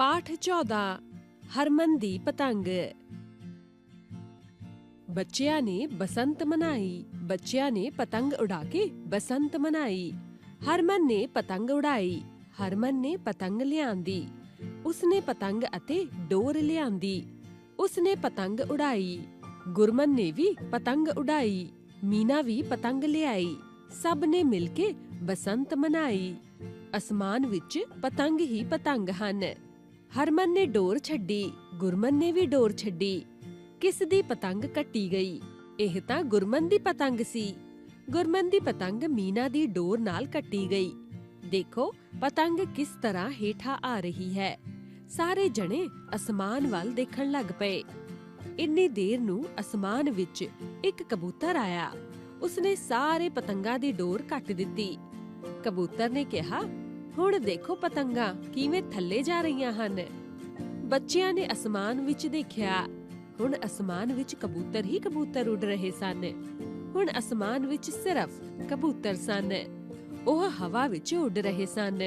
ਪਾਠ 14 ਹਰਮਨ ਦੀ ਪਤੰਗ। ਬੱਚਿਆਂ ਨੇ ਬਸੰਤ ਮਨਾਈ, ਬੱਚਿਆਂ ਨੇ ਪਤੰਗ ਉਡਾ ਕੇ ਬਸੰਤ ਮਨਾਈ। ਹਰਮਨ ਨੇ ਪਤੰਗ ਉਡਾਈ, ਹਰਮਨ ਨੇ ਪਤੰਗ ਲਿਆਂਦੀ। ਉਸਨੇ ਪਤੰਗ ਅਤੇ ਡੋਰ ਲਿਆਂਦੀ। ਉਸਨੇ ਪਤੰਗ ਉਡਾਈ, ਗੁਰਮਨ ਨੇ ਵੀ ਪਤੰਗ ਉਡਾਈ, ਮੀਨਾ ਵੀ ਪਤੰਗ ਲਿਆਈ। ਸਭ ਨੇ ਮਿਲ ਕੇ ਬਸੰਤ ਮਨਾਈ। ਅਸਮਾਨ ਵਿੱਚ ਪਤੰਗ ਹੀ ਪਤੰਗ ਹਨ। ਹਰਮਨ ਨੇ ਡੋਰ ਛੱਡੀ, ਗੁਰਮਨ ਨੇ ਵੀ ਡੋਰ ਛੱਡੀ। ਕਿਸ ਦੀ ਪਤੰਗ ਕੱਟੀ ਗਈ? ਇਹ ਤਾਂ ਗੁਰਮਨ ਦੀ ਪਤੰਗ ਸੀ। ਗੁਰਮਨ ਦੀ ਪਤੰਗ ਮੀਨਾ ਦੀ ਡੋਰ ਨਾਲ ਕੱਟੀ ਗਈ। ਦੇਖੋ, ਪਤੰਗ ਕਿਸ ਤਰ੍ਹਾਂ ਹੇਠਾਂ ਆ ਰਹੀ ਹੈ। ਸਾਰੇ ਜਣੇ ਅਸਮਾਨ ਵੱਲ ਦੇਖਣ ਲੱਗ ਪਏ। ਇੰਨੀ ਦੇਰ ਨੂੰ ਅਸਮਾਨ ਵਿੱਚ ਇੱਕ ਕਬੂਤਰ ਆਇਆ। ਉਸਨੇ ਸਾਰੇ ਪਤੰਗਾਂ ਦੀ ਡੋਰ ਕੱਟ ਦਿੱਤੀ। ਕਬੂਤਰ ਨੇ ਕਿਹਾ ਹੁਣ ਦੇਖੋ ਪਤੰਗਾਂ ਕਿਵੇਂ ਥੱਲੇ ਜਾ ਰਹੀਆਂ ਹਨ। ਬੱਚਿਆਂ ਨੇ ਅਸਮਾਨ ਵਿੱਚ ਦੇਖਿਆ। ਹੁਣ ਅਸਮਾਨ ਵਿੱਚ ਕਬੂਤਰ ਹੀ ਕਬੂਤਰ ਉੱਡ ਰਹੇ ਸਨ। ਹੁਣ ਅਸਮਾਨ ਵਿੱਚ ਸਿਰਫ ਕਬੂਤਰ ਸਨ। ਉਹ ਹਵਾ ਵਿੱਚ ਉੱਡ ਰਹੇ ਸਨ।